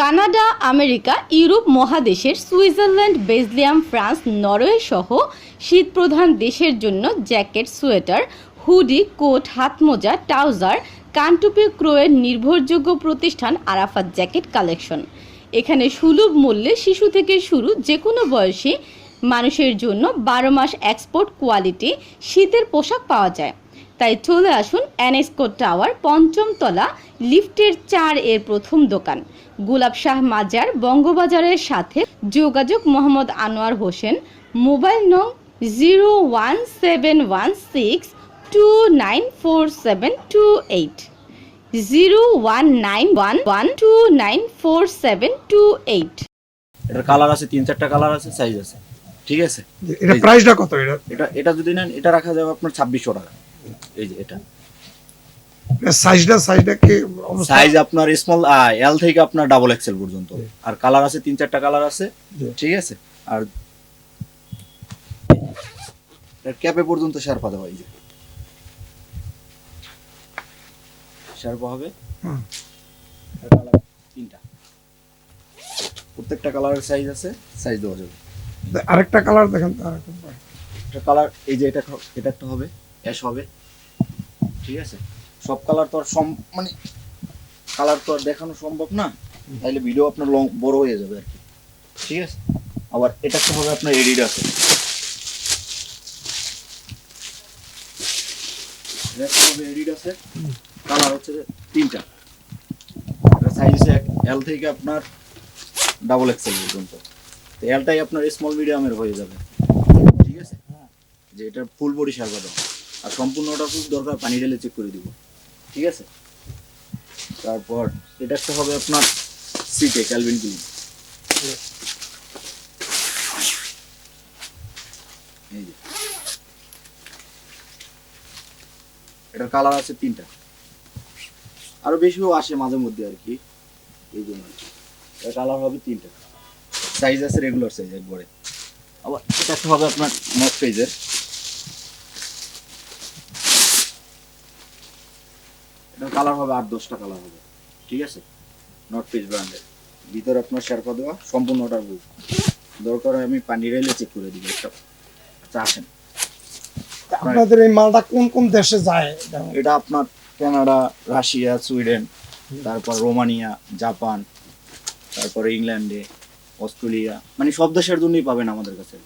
Canada, America, Europe, মহাদেশের Switzerland Belgium France, Norway সহ শীতপ্রধান দেশের জন্য জ্যাকেট, সোয়েটার, হুডি, কোট, হাতমোজা, ট্রাউজার, কানটুপি ক্রোয়ের নির্ভরযোগ্য প্রতিষ্ঠান, আরাফাত জ্যাকেট কালেকশন। এখানে সুলভ মূল্যে শিশু থেকে শুরু যে কোনো বয়সী মানুষের জন্য বারো মাস এক্সপোর্ট কোয়ালিটি শীতের পোশাক পাওয়া যায়। তাই চলে আসুন এনএসকো টাওয়ার পঞ্চম তলা লিফটের চার এর প্রথম দোকান। গোলাপ শাহ মাজার বঙ্গবাজারের সাথে যোগাযোগ মোহাম্মদ আনোয়ার হোসেন মোবাইল নং zero one seven one six two nine four seven two eight. Zero one nine one one two nine four seven two eight. এটার কালার আছে তিন চারটা কালার আছে সাইজ আছে। ঠিক আছে? এটা প্রাইসটা কত? এটা এটা এটা যদি নেন এটা রাখা যাবে আপনার ছাব্বিশশো টাকা। এই যে এটা। সাইজটা সাইজটা কি সাইজ আপনার স্মল এল থেকে আপনার ডাবল এক্সেল পর্যন্ত। আর কালার আছে তিন চারটা কালার আছে ঠিক আছে? আর ক্যাপে পর্যন্ত শার্পা দেওয়া এই যে। শার্পা হবে। কালার তিনটা। প্রত্যেকটা কালারের সাইজ আছে সাইজ দেওয়া যাবে। আরেকটা কালার দেখেন তো আরেকটা। কালার এই যে এটা এটা একটা হবে অ্যাশ হবে ঠিক আছে? সব কালার তো আর সম মানে কালার তো আর দেখানো সম্ভব না। তাইলে ভিডিও আপনার লং বড় হয়ে যাবে আর কি। ঠিক আছে? আবার এটা একটা হবে আপনার আছে। কালার হচ্ছে সাইজ এল থেকে আপনার ডাবল তো আপনার স্মল মিডিয়ামের হয়ে যাবে। ঠিক আছে? যে এটা ফুল আর সম্পূর্ণটা দরকার পানি ঢেলে চেক করে দিব। ঠিক আছে? তারপর এটা একটা হবে আপনার সিটে ক্যালভিন ক্লিন এই যে। এটার কালার আছে তিনটা। আরও বেশিও আসে মাঝে মধ্যে আর কি। এই জন্য এর কালার হবে তিনটা। সাইজ আছে রেগুলার সাইজ একবারে আবার এটা হবে আপনার নর্থ পেজের কালার হবে আট দশটা কালার হবে। ঠিক আছে? নর্থ পেজ ব্র্যান্ডের ভিতরে আপনার শেরপা দেওয়া সম্পূর্ণটা বুক দরকার আমি পানি রেলে চেক করে দিব একটা আচ্ছা আসেন। আপনাদের এই মালটা কোন কোন দেশে যায়? এটা আপনার কানাডা রাশিয়া সুইডেন তারপর রোমানিয়া জাপান তারপরে ইংল্যান্ডে অস্ট্রেলিয়া মানে সব দেশের জন্যই পাবেন আমাদের কাছে।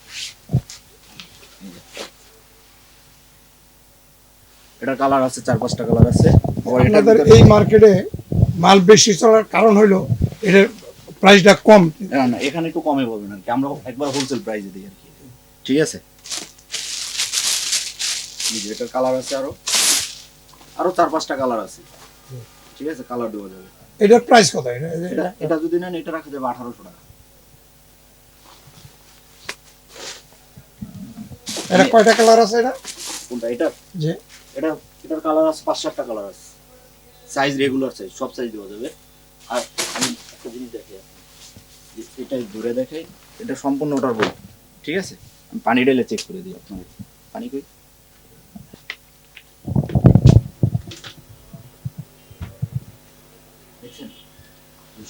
এটা কালার আছে চার পাঁচটা কালার আছে। আপনাদের এই মার্কেটে মাল বেশি চলার কারণ হইল এটার প্রাইসটা কম। না না এখানে একটু কমে পাবেন আর কি। আমরা একবার হোলসেল প্রাইসে দিই আর কি। ঠিক আছে? এটার কালার আছে আরও। আরও চার পাঁচটা কালার আছে। ঠিক আছে? কালার দেওয়া যাবে। এটার প্রাইস কত? এটা এটা এটা যদি নেন এটা রাখা যাবে আঠারোশো টাকা। এটা কয়টা কালার আছে এটা? কোনটা? এটা? যে এটা এটার কালার আছে পাঁচ সাতটা কালার আছে। সাইজ রেগুলার সাইজ সব সাইজ দেওয়া যাবে। আর আমি একটা জিনিস দেখে এটা ধরে দেখাই এটা সম্পূর্ণ ওটার বই ঠিক আছে? আমি পানি ঢেলে চেক করে দিই আপনাকে। পানি কই? দেখছেন?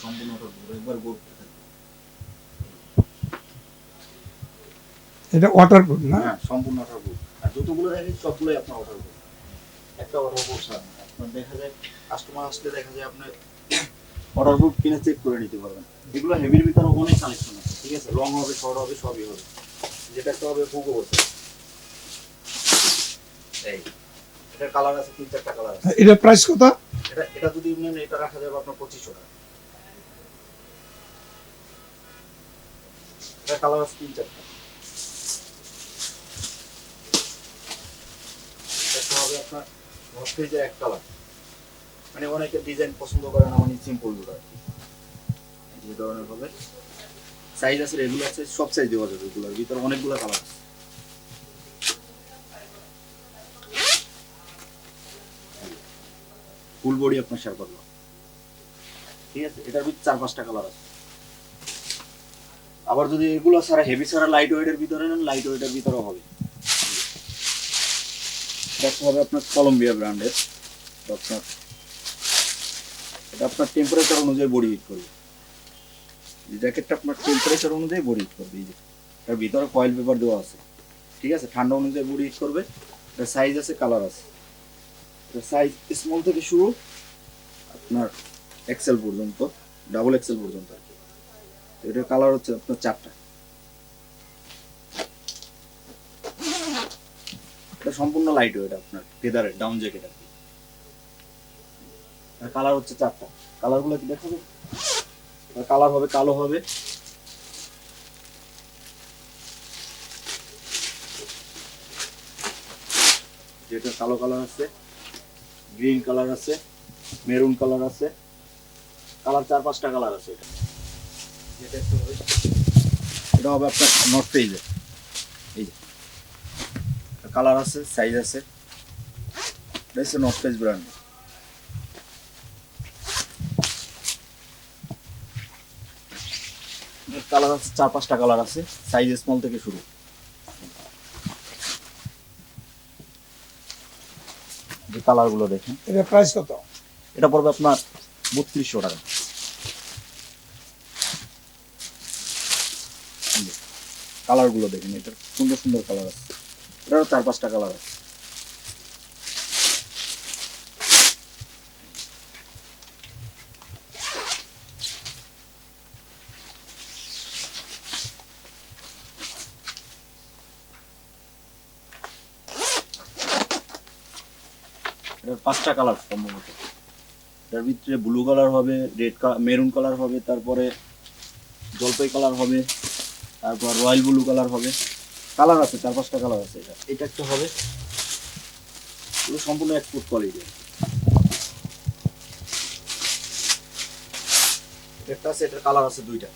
সম্পূর্ণ ওটার বই একবার গোট এটা ওয়াটারপ্রুফ না? হ্যাঁ সম্পূর্ণ বুক আর যতগুলো দেখে সবগুলোই আপনার ওটার বুক একটা অর্ডার বুক আপনার দেখা যায় কাস্টমার আসলে দেখা যায় আপনার অর্ডার বুক কিনে চেক করে নিতে পারবেন। এগুলো হেভির ভিতরে অনেক কালেকশন আছে ঠিক আছে? লং হবে শর্ট হবে সবই হবে। যেটা একটা হবে বুকও বলতে এই এটার কালার আছে তিন চারটা কালার আছে। এটার প্রাইস কত? এটা এটা যদি নেন এটা রাখা যাবে আপনার পঁচিশশো টাকা। এটা কালার আছে তিন চারটা। এটা হবে আপনার মানে অনেকে ডিজাইন পছন্দ করে না মানে সিম্পল আর কি। যে ধরনের হবে সাইজ আছে সব সাইজ দেওয়া যাবে এগুলোর ভিতরে অনেকগুলো কালার আছে। ফুল বডি আপনার শেয়ার করল ঠিক আছে, এটার ভিতরে চার পাঁচটা কালার আছে। আবার যদি এগুলো ছাড়া হেভি ছাড়া লাইট ওয়েটের ভিতরে নেন লাইট ওয়েটের ভিতরেও হবে। এটা আপনার কলম্বিয়া ব্র্যান্ডের আপনার এটা আপনার টেম্পারেচার অনুযায়ী বডি হিট করবে। এই জ্যাকেটটা আপনার টেম্পারেচার অনুযায়ী বডি হিট করবে, এই যে। এটার ভিতরে কয়েল পেপার দেওয়া আছে। ঠিক আছে? ঠান্ডা অনুযায়ী বডি হিট করবে। এটা সাইজ আছে কালার আছে। এটা সাইজ স্মল থেকে শুরু, আপনার এক্সেল পর্যন্ত ডাবল এক্সেল পর্যন্ত আর কি। এটার কালার হচ্ছে আপনার চারটা। সম্পূর্ণ লাইট ওয়েট আপনার ফেদারের ডাউন জ্যাকেট আর কি। কালার হচ্ছে চারটা। কালারগুলো কি দেখাবে? কালার হবে কালো হবে। যেটা কালো কালার আছে গ্রিন কালার আছে মেরুন কালার আছে। কালার চার পাঁচটা কালার আছে এটা। এটা হবে। আপনার নর্থ পেজে এই কালার আছে সাইজ আছে। এটা হচ্ছে নর্থ ব্র্যান্ড কালার আছে চার পাঁচটা কালার আছে সাইজ স্মল থেকে শুরু। যে কালারগুলো দেখেন। এটা প্রাইস কত? এটা পড়বে আপনার বত্রিশশো টাকা। কালারগুলো দেখেন এটা সুন্দর সুন্দর কালার আছে। এটারও চার পাঁচটা কালার আছে পাঁচটা কালার সম্ভবত। এটার ভিতরে ব্লু কালার হবে রেড মেরুন কালার হবে, তারপরে জলপাই কালার হবে, তারপর রয়্যাল ব্লু কালার হবে। কালার আছে, চার পাঁচটা কালার আছে এটা। এটা একটা হবে। এগুলো সম্পূর্ণ এক্সপোর্ট কোয়ালিটি একটা আছে এটার কালার আছে দুইটা।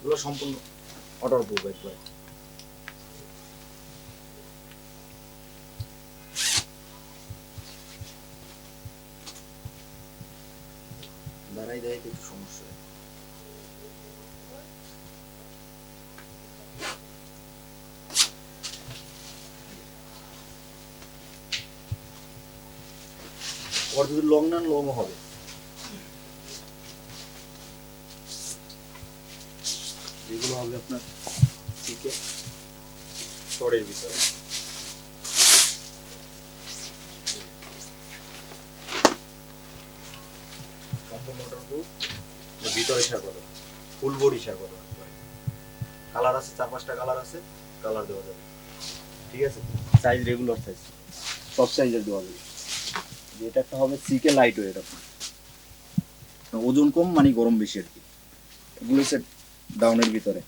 এগুলো সম্পূর্ণ অর্ডার প্রুফ একবার। দাঁড়াই দেয় একটু সমস্যা। হয়। যদি লং নেন লং হবে। এগুলো হবে আপনার থেকে শরের ভিতরে। ভিতরে শেয়ার করবে ফুল বডি শেয়ার করবে কালার আছে চার পাঁচটা কালার আছে কালার দেওয়া যাবে। ঠিক আছে? সাইজ রেগুলার সাইজ সব সাইজের দেওয়া যাবে। যে এটা একটা হবে সিকে লাইট ওয়েট আপনার ওজন কম মানে গরম বেশি আর কি। এগুলো হচ্ছে ডাউনের ভিতরে।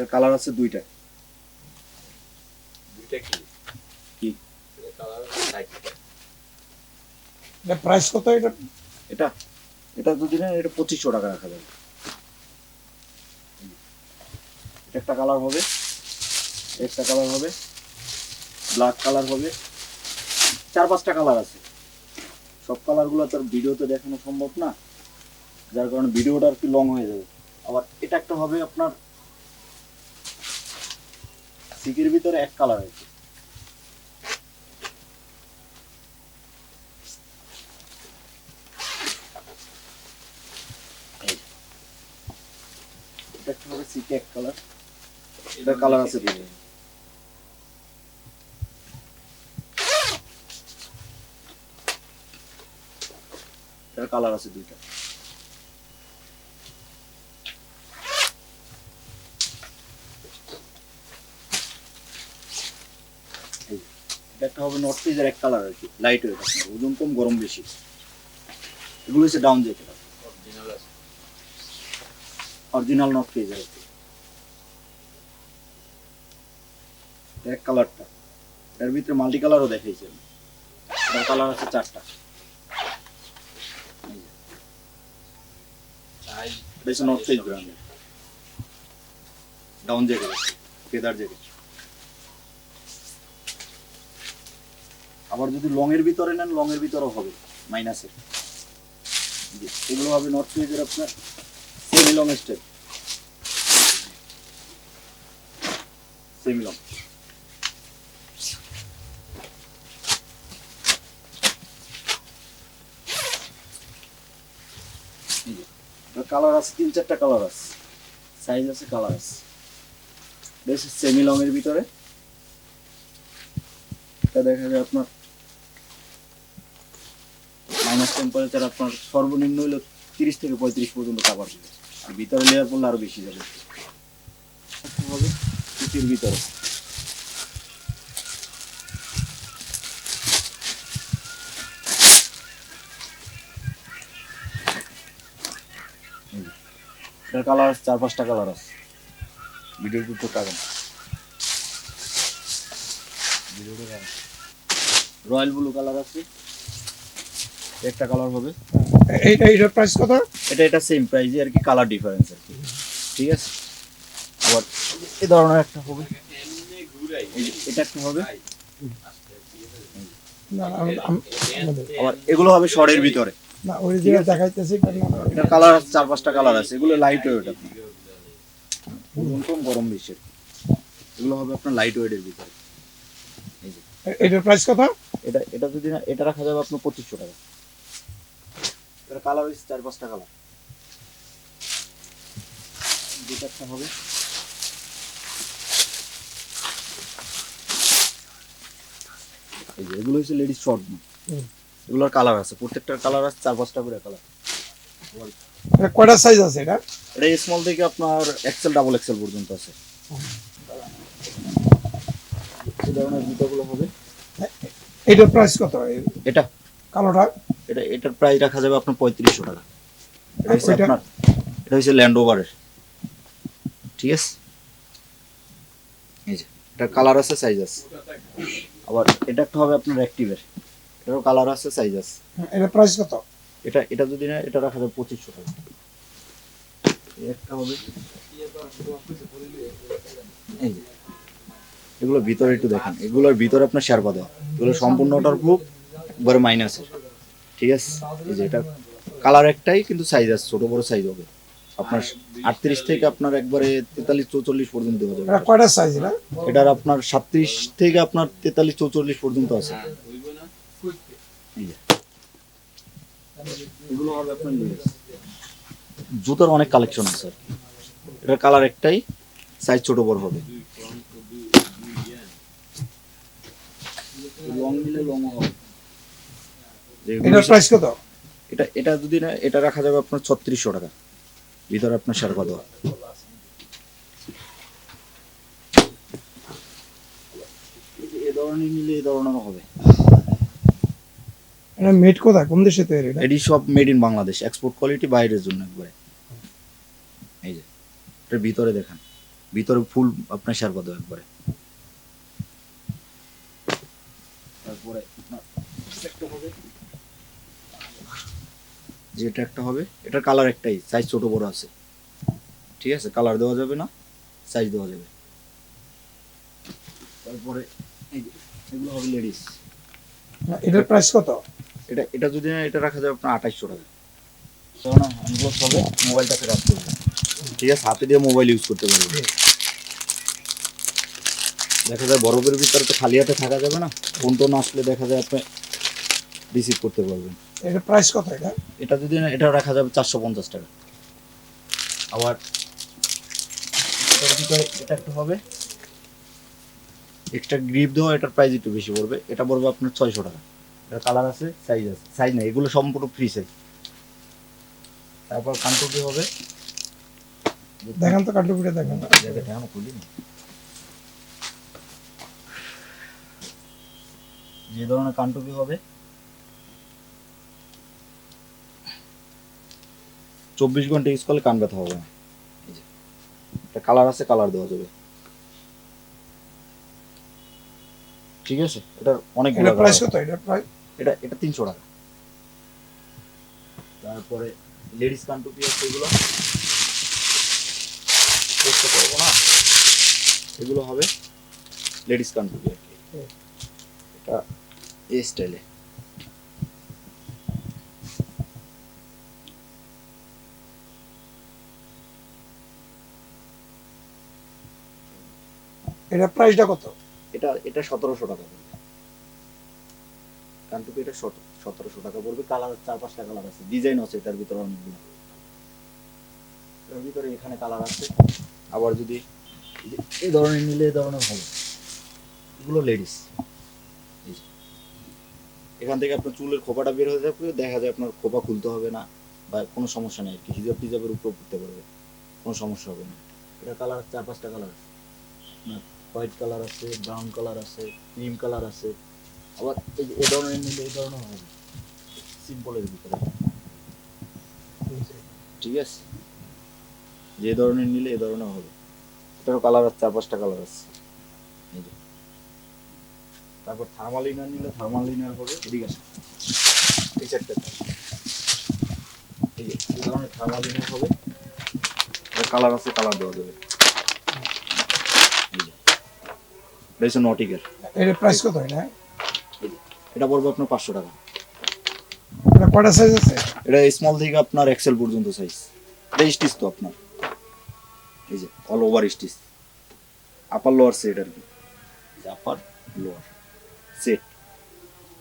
এর কালার আছে দুইটা। দুইটা কি? কি? কালার এটা প্রাইস কত এটা? এটা? এটা যদি নেন এটা পঁচিশশো টাকা রাখা যাবে। একটা কালার হবে, একটা কালার হবে ব্ল্যাক কালার হবে, চার পাঁচটা কালার আছে। সব কালারগুলো তো ভিডিওতে দেখানো সম্ভব না, যার কারণে ভিডিওটা আর কি লং হয়ে যাবে। আবার এটা একটা হবে আপনার সিকের ভিতরে এক কালার আছে। সিকে এক কালার। এটা কালার আছে দুটো এটার কালার আছে দুইটা। একটা হবে নর্থ ইজের এক কালার আর কি লাইট ওয়েট আপনার ওজন কম গরম বেশি। এগুলো হচ্ছে ডাউন জ্যাকেট অরিজিনাল নর্থ ইজের আর কি। এক কালারটা। এর ভিতরে মাল্টি কালারও দেখাইছে। আমি। এটার কালার আছে চারটা। নর্থ ইস্ট ব্র্যান্ডের ডাউন আছে ফেদার জ্যাকেট আবার যদি লং এর ভিতরে নেন লং এর ভিতরেও হবে মাইনাসের এগুলো হবে নর্থ ইস্টের আপনার semi long step semi long colour আছে, তিন চারটা কালার আছে। সাইজ আছে, কালার আছে। বেশ সেমি লং এর ভিতরে। এটা দেখা যায় আপনার মাইনাস টেম্পারেচার আপনার সর্বনিম্ন হলো তিরিশ থেকে পঁয়ত্রিশ পর্যন্ত দিবে আর ভিতরে লেয়ার করলে আরও বেশি যাবে। হবে ভিতরে। এটার কালার আছে চার পাঁচটা কালার আছে। ভিডিওর একটু টাকা রয়্যাল ব্লু কালার আছে। একটা কালার হবে। এইটা এইটার প্রাইস কত? এটা এটা সেম প্রাইজে আর কি কালার ডিফারেন্স আর কি। ঠিক আছে? আবার এই ধরনের একটা হবে। এটা একটা হবে। আবার এগুলো হবে শর্টের ভিতরে। না অরিজিনাল দেখাইতেছি কারণ এটা কালার চার পাঁচটা কালার আছে এগুলো লাইট ওয়েট আপনার কম গরম বেশি এগুলো হবে আপনার লাইট ওয়েটের ভিতরে। এই প্রাইস কত? এটা এটা যদি না এটা রাখা যাবে আপনার পঁচিশশো টাকা। এটা কালার হচ্ছে চার পাঁচটা কালার যেটা একটা হবে। এগুলো হচ্ছে লেডিস শর্ট। এগুলোর কালার আছে প্রত্যেকটার কালার আছে চার পাঁচটা করে কালার এটা কয়টা সাইজ আছে এটা? এটা স্মল থেকে আপনার এক্সেল ডাবল এক্সেল পর্যন্ত আছে। এই ধরনের জুতোগুলো হবে। এইটার প্রাইস কত? এটা। কালোটা? এটা এটার প্রাইস রাখা যাবে আপনার পঁয়ত্রিশশো টাকা। এটা হচ্ছে আপনার এটা হচ্ছে ল্যান্ড ওভারের ঠিক আছে? এই যে এটা কালার আছে সাইজ আছে। আবার এটা একটা হবে আপনার অ্যাক্টিভের এটারও কালার আছে সাইজ আছে। এটার প্রাইস কত? এটা এটা যদি না এটা রাখা যাবে পঁচিশশো টাকা। একটা হবে। এই এগুলো ভিতরে একটু দেখেন। এগুলোর ভিতরে আপনার শেরপা দেওয়া এগুলো সম্পূর্ণ ওটার প্রুফ একবারে মাইনাসের ঠিক আছে? এই যে এটা কালার একটাই কিন্তু সাইজ আছে ছোট বড় সাইজ হবে। আপনার আটত্রিশ থেকে আপনার একবারে তেতাল্লিশ চৌচল্লিশ পর্যন্ত দেওয়া যাবে। এটা কয়টা সাইজ এটা এটার আপনার সাতত্রিশ থেকে আপনার তেতাল্লিশ চৌচল্লিশ পর্যন্ত আছে। এগুলো হবে আপনার জুতার অনেক কালেকশন আছে আর কি। এটার কালার একটাই সাইজ ছোট বড় হবে। লং নিলে লং হবে। এটার প্রাইস কত? এটা এটা যদি না এটা রাখা যাবে আপনার ছত্রিশশো টাকা। ভিতরে আপনার এ ধরনের নিলে ধরনের হবে। এটা মেড কোথায়? কোন দেশে তৈরি এটা? এটি সব made in Bangladesh. Export quality বাইরের জন্য একবারে। এই যে এটা ভিতরে দেখান। ভিতরে ফুল আপনার সারপা দেওয়া একবারে। তারপরে যেটা একটা হবে। এটার কালার একটাই সাইজ ছোট বড় আছে। ঠিক আছে কালার দেওয়া যাবে না সাইজ দেওয়া যাবে। তারপরে এগুলো হবে লেডিস এটার প্রাইস কত? এটা এটা যদি না এটা রাখা যাবে আপনার আঠাইশশো টাকা। কেননা আনবক্স হবে মোবাইলটাকে রাখতে হবে। ঠিক আছে হাতে দিয়ে মোবাইল ইউজ করতে পারবে। দেখা যায় বরফের ভিতরে তো খালি হাতে থাকা যাবে না। ফোন টোন আসলে দেখা যায় আপনি রিসিভ করতে পারবেন। এটার প্রাইস কত এটা? এটা যদি না এটা রাখা যাবে চারশো পঞ্চাশ টাকা। আবার এটা একটু হবে। এক্সট্রা গ্রিপ দেওয়া এটার প্রাইস একটু বেশি পড়বে। এটা পড়বে আপনার ছয়শো টাকা। এটা কালার আছে সাইজ আছে। সাইজ নেই এগুলো সম্পূর্ণ ফ্রি সাইজ তারপর কানটুকি হবে? দেখেন তো কাটুপিটা দেখেন। জায়গাটা এখনও খুলিনি। যে ধরনের কানটুকি হবে? চব্বিশ ঘণ্টা ইউজ করলে কান ব্যথা হবে। না একটা কালার আছে কালার দেওয়া যাবে। ঠিক আছে? অনেকগুলো এটার প্রাইস কত? এটার প্রাইস এটা এটা তিনশো টাকা। তারপরে লেডিস কানটুপি আছে এগুলো। চেষ্টা করব না? এগুলো হবে লেডিস কানটুপি আর কি। এটা এই স্টাইলে। এটা প্রাইসটা কত? এটা এটা সতেরোশো টাকা কানটুপি এটা সতেরোশো টাকা পড়বে কালার চার পাঁচটা কালার আছে ডিজাইন আছে এটার ভিতরে অনেকগুলো। এটার ভিতরে এখানে কালার আছে। আবার যদি এই ধরনের নিলে ধরনের এগুলো লেডিস এখান থেকে আপনার চুলের খোপাটা বের হয়ে যাবে, দেখা যায় আপনার খোপা খুলতে হবে না, বা কোনো সমস্যা নেই আর কি। হিজাব টিজাবের উপর পড়তে পারবে, কোনো সমস্যা হবে না। এটা কালার চার পাঁচটা কালার আছে হোয়াইট কালার আছে ব্রাউন কালার আছে ক্রিম কালার আছে। আবার এই ধরনের নিলে এই ধরনের হবে। সিম্পলের ভিতরে। ঠিক আছে? যে ধরনের নিলে এই ধরনের হবে। এটারও কালার আছে, চার পাঁচটা কালার আছে। তারপর থার্মাল ইনার নিলে থার্মাল ইনার হবে, এদিকে আসে এই চারটা এই যে, এই ধরনের থার্মাল ইনার হবে কালার আছে কালার দেওয়া যাবে। এটা হচ্ছে নটিকের এটার প্রাইস কত এটা? এটা পড়বে আপনার পাঁচশো টাকা। এটা কয়টা সাইজ আছে? এটা স্মল থেকে আপনার এক্সেল পর্যন্ত সাইজ এটা স্টিচ তো আপনার। এই যে all over stitch upper lower set আর কি। আপার লোয়ার সেট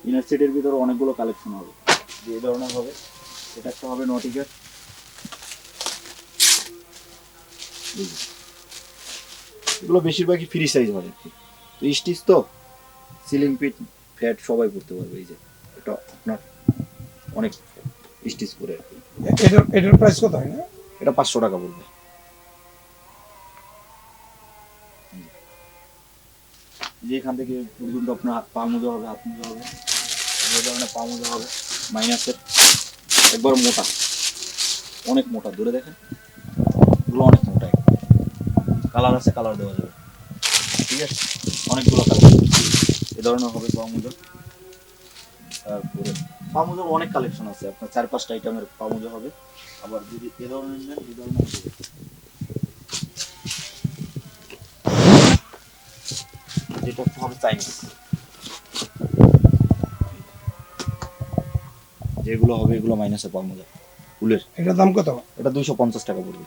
ইনার সেটের ভিতরে অনেকগুলো কালেকশন হবে। যে এই ধরনের হবে এটা একটা হবে নটিকের এগুলো বেশিরভাগই ফ্রি সাইজ হয় আর কি তো স্টিচ তো সিলিং পিট ফ্যাট সবাই পড়তে পারবে এই যে। এটা আপনার অনেক স্টিচ করে। এটার এটার প্রাইস কত হয়? না এটা পাঁচশো টাকা পড়বে। যে এখান থেকে পর্যন্ত আপনার পা মোজা হবে হাত মোজা হবে। এই ধরনের পা মোজা হবে মাইনাসের একবার মোটা। অনেক মোটা ধরে দেখেন। এগুলো অনেক মোটা কালার আছে কালার দেওয়া যাবে। ঠিক আছে? অনেকগুলো কালার এ ধরনের হবে পা মোজা তারপরে পা মোজার অনেক কালেকশন আছে আপনার চার পাঁচটা আইটেমের পা মোজা হবে। আবার যদি এ ধরনের নেন এই ধরনের হবে। যেটা হবে চাইনিজ যেগুলো হবে এগুলো মাইনাসে পাওয়া যায় ফুলের এটার দাম কত? এটা দুইশো পঞ্চাশ টাকা পড়বে।